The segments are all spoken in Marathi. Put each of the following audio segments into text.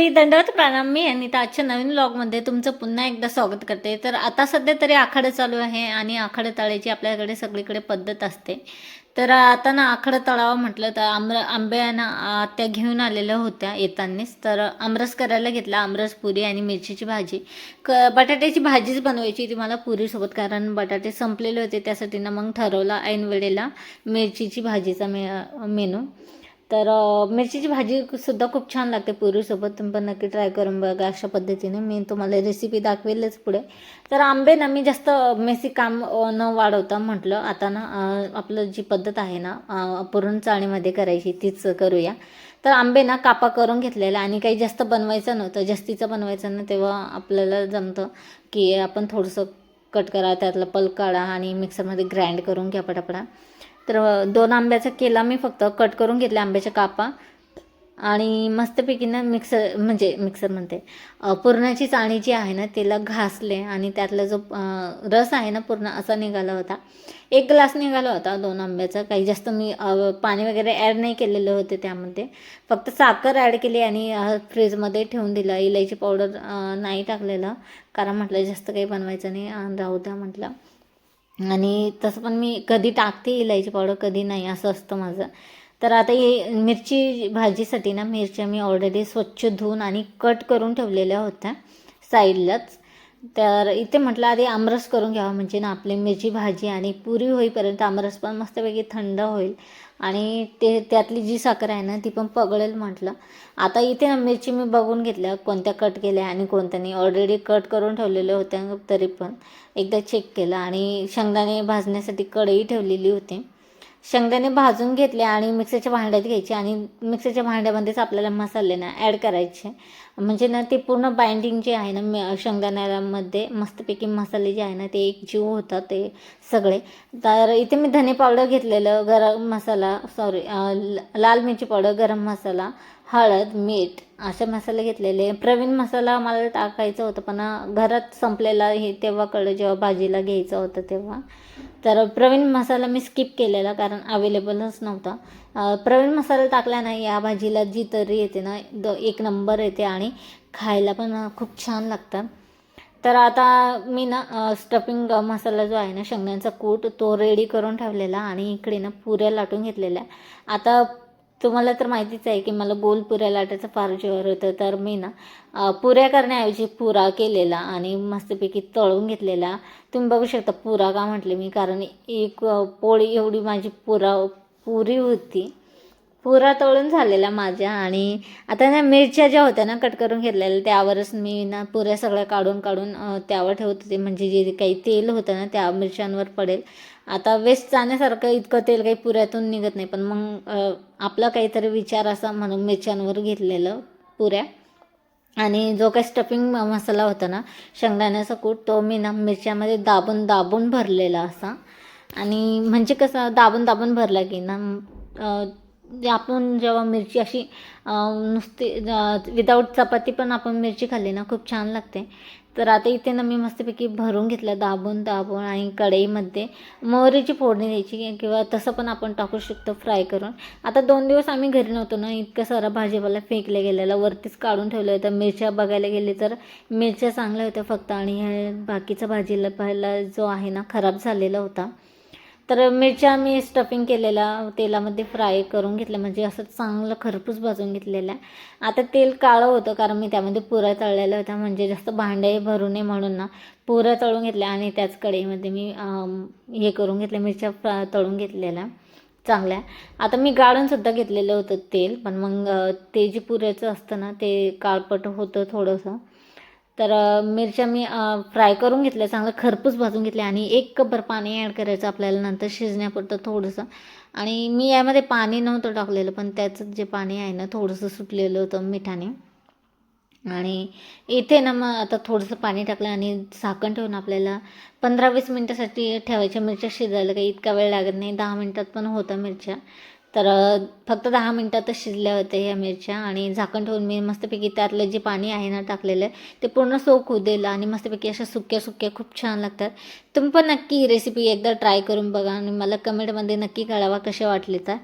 मंडळी दंडवत प्रणाम मी आणि आजच्या नवीन ब्लॉगमध्ये तुमचं पुन्हा एकदा स्वागत करते. तर आता सध्या तरी आखाडं चालू आहे आणि आखाडं तळायची आपल्याकडे सगळीकडे पद्धत असते. तर आता ना आखाडं तळावं म्हटलं तर आम्र आंब्या ना त्या घेऊन आलेल्या होत्या येतानीच. तर आमरस करायला घेतला आमरस पुरी आणि मिरचीची भाजी. क बटाट्याची भाजीच बनवायची ती मला पुरीसोबत कारण बटाटे संपलेले होते त्यासाठी ना मग ठरवला ऐन वेळेला मिरचीची भाजीचा मे मेनू. तर मिरचीची भाजी सुद्धा खूप छान लागते पुरीसोबत. तुम्ही पण नक्की ट्राय करून बघा अशा पद्धतीने. मी तुम्हाला रेसिपी दाखवेलच पुढे. तर आंबे ना मी जास्त मेसी काम न वाढवता म्हटलं. आता ना आपलं जी पद्धत आहे ना पुरण चाळणीमध्ये करायची तीच करूया. तर आंबे ना कापा करून घेतलेला आणि काही जास्त बनवायचं नव्हतं. जास्तीचं बनवायचं ना तेव्हा आपल्याला जमतं की आपण थोडंसं कट करा त्यातला पल काढा आणि मिक्सरमध्ये ग्राइंड करून घ्या पटापटा. तर दोन आंब्याचा केला मी फक्त. कट करून घेतले आंब्याच्या कापा. आणि मस्तपैकी ना मिक्सर म्हणजे मिक्सर म्हणते पुरणाची चाळणी जी आहे ना त्याला घासले आणि त्यातला जो रस आहे ना पूर्ण असा निघाला होता. एक ग्लास निघाला होता दोन आंब्याचा. काही जास्त मी पाणी वगैरे ॲड नाही केलेले होते त्यामध्ये. फक्त साखर ॲड केली आणि फ्रीजमध्ये ठेवून दिलं. इलायची पावडर नाही टाकलेलं. कारण म्हटलं जास्त काही बनवायचं नाही. अ, राहू द्या म्हटलं. आणि तसं पण मी कधी टाकते इलायची पावडर कधी नाही असं असतं माझं. तर आता हे मिरची भाजीसाठी ना मिरच्या मी ऑलरेडी स्वच्छ धुवून आणि कट करून ठेवलेल्या होत्या साईडलाच. तर इथे म्हटलं आधी आमरस करून घ्यावा म्हणजे ना आपली मिरची भाजी आणि पुरी होईपर्यंत आमरस पण मस्तपैकी थंड होईल. आणि ते त्यातली जी साखर आहे ना ती पण पगळेल म्हटलं. आता इथे ना मिरची मी बघून घेतल्या कोणत्या कट केल्या आणि कोणत्या नाही. ऑलरेडी कट करून ठेवलेल्या होत्या तरी पण. एकदा चेक केलं आणि शेंगदाणे भाजण्यासाठी कढई ठेवलेली होती. शेंगदाणे भाजून घेतले आणि मिक्सरच्या भांड्यात घ्यायचे आणि मिक्सरच्या भांड्यामध्येच आपल्याला मसाले ना ॲड करायचे. म्हणजे ना ते पूर्ण बाइंडिंग जे आहे ना शेंगदाण्यामध्ये मस्तपैकी मसाले जे आहे ना ते एक जीव होतात ते सगळे. तर इथे मी धने पावडर घेतलेलं गरम मसाला सॉरी लाल मिरची पावडर गरम मसाला हळद मीठ असे मसाले घेतलेले. प्रवीण मसाला मला टाकायचं होतं पण घरात संपलेला हे तेव्हा कळलं जेव्हा भाजीला घ्यायचं होतं तेव्हा. तर प्रवीण मसाला मी स्किप केलेला कारण अवेलेबलच नव्हता. प्रवीण मसाला टाकला नाही या भाजीला जी तरी येते ना द एक नंबर येते आणि खायला पण खूप छान लागतात तर आता मी ना स्टफिंग मसाला जो आहे ना शेंगण्यांचा कूट तो रेडी करून ठेवलेला आणि इकडे ना पुऱ्या लाटून घेतलेल्या. आता तुम्हाला तर माहितीच आहे की मला गोल पुऱ्या लाटायचं फार जोर होतं. तर मी ना पुऱ्या करण्याऐवजी पुरा केलेला आणि मस्तपैकी तळून घेतलेला. तुम्ही बघू शकता पुरा का म्हटले मी कारण एक पोळी एवढी माझी पुरा पुरी होती. पुरा तळून झालेला माझ्या आणि आता ना मिरच्या ज्या होत्या ना कट करून घेतलेल्या त्यावरच मी ना पुऱ्या सगळ्या काढून काढून त्यावर ठेवत होते. म्हणजे जे काही तेल होतं ना त्या मिरच्यांवर पडेल. आता वेस्ट जाण्यासारखं इतकं तेल काही पुऱ्यातून निघत नाही पण मग आपला काहीतरी विचार असा म्हणून मिरच्यांवर घेतलेलं पुऱ्या. आणि जो काही स्टफिंग मसाला होता ना शेंगदाण्याचा कूट तो मी ना मिरच्यामध्ये दाबून दाबून भरलेला असा. आणि म्हणजे कसं दाबून दाबून भरला की ना आपण जेव्हा मिरची अशी नुसती विदाऊट चपाती पण आपण मिरची खाल्ली ना खूप छान लागते. तर आता इथे ना मी मस्तपैकी भरून घेतलं दाबून दाबून आणि कढईमध्ये. मोहरीची फोडणी द्यायची किंवा तसं पण आपण टाकू शकतो फ्राय करून. आता दोन दिवस आम्ही घरी नव्हतो ना इतकं सारा भाजीपाला फेकले गेलेला वरतीच काढून ठेवलं होतं. मिरच्या बघायला गेले तर मिरच्या चांगल्या होत्या फक्त आणि हे बाकीचा भाजीला पाहिला जो आहे ना खराब झालेला होता. तर मिरच्या मी स्टफिंग केलेला तेलामध्ये फ्राय करून घेतलं म्हणजे असं चांगलं खरपूस भाजून घेतलेलं. आहे आता तेल काळं होतं कारण मी त्यामध्ये पुऱ्या तळलेल्या होत्या. म्हणजे जास्त भांडे भरू नये म्हणून ना पुऱ्या तळून घेतल्या आणि त्याच कढईमध्ये मी हे करून घेतल्या. मिरच्या फ्रा तळून घेतलेल्या. चांगल्या. आता मी गाळूनसुद्धा घेतलेलं होतं तेल. पण मग ते जे पुऱ्याचं असतं ना ते काळपट होतं थोडंसं. तर मिरच्या मी फ्राय करून घेतल्या चांगलं खरपूस भाजून घेतल्या आणि एक कपभर पाणी ॲड करायचं आपल्याला नंतर शिजण्यापुरतं थोडंसं. आणि मी यामध्ये पाणी नव्हतं टाकलेलं पण त्याचं जे पाणी आहे ना थोडंसं सुटलेलं होतं मिठाने. आणि इथे ना मग आता थोडंसं पाणी टाकलं आणि झाकण ठेवून आपल्याला पंधरा वीस मिनटासाठी ठेवायच्या मिरच्या शिजायला काही इतका वेळ लागत नाही दहा मिनटात पण होतं मिरच्या. तर फक्त दहा मिनटातच शिजल्या होत्या ह्या मिरच्या आणि झाकण ठेवून मी मस्तपैकी त्यातलं जे पाणी आहे ना टाकलेलं ते पूर्ण सोक होऊ दिलं आणि मस्तपैकी अशा सुक्या सुक्या खूप छान लागतात. तुम्ही पण नक्की ही रेसिपी एकदा ट्राय करून बघा आणि मला कमेंटमध्ये नक्की कळवा कशा वाटले तर.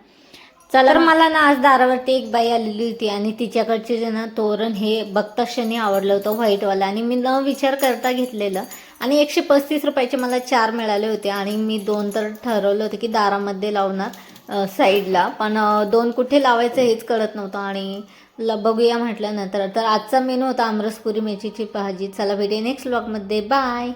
चला तर मला ना आज दारावरती एक बाई आलेली होती आणि तिच्याकडचे जे ना तोरण हे बघता क्षणी आवडलं होतं व्हाईटवालं. आणि मी न विचार करता घेतलेलं. आणि एकशे पस्तीस रुपयाचे मला चार मिळाले होते आणि मी दोन तर ठरवलं होतं की दारामध्ये लावणार. साईडला. पण दोन कुठे लावायचं हेच कळत नव्हतं आणि ल बघूया म्हटल्यानंतर. तर आजचा मेनू होता आमरसपुरी मेथीची भाजी. चला भेटे नेक्स्ट ब्लॉगमध्ये बाय